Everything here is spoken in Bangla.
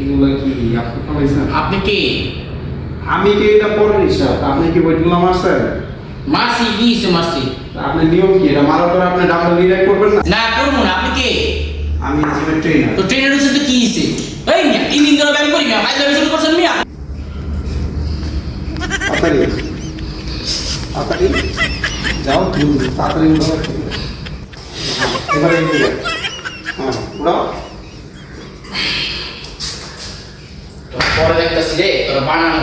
এগুলো কি আপনি পাইছেন আপনি কে আমি কি এটা পরের হিসাব আপনি কি বইগুলো মারছেন মাসি দিয়েছে মাসি। আপনি নিয়ম কি? এটা মারার পরে আপনি ডাবল রিরাইট করবেন না? না করব না। আপনি কে? আমি জিমের ট্রেনার তো ট্রেনের হচ্ছে তো কি হয়েছে এই মিয়া তিন দিন ধরে ব্যায়াম করি মিয়া ভাই ধরে শুরু করছেন মিয়া। তাড়াতাড়ি তাড়াতাড়ি যাও তুমি তাড়াতাড়ি উঠাও এবারে হ্যাঁ উড়াও পরে দেখতেছি রে তোর বানানো।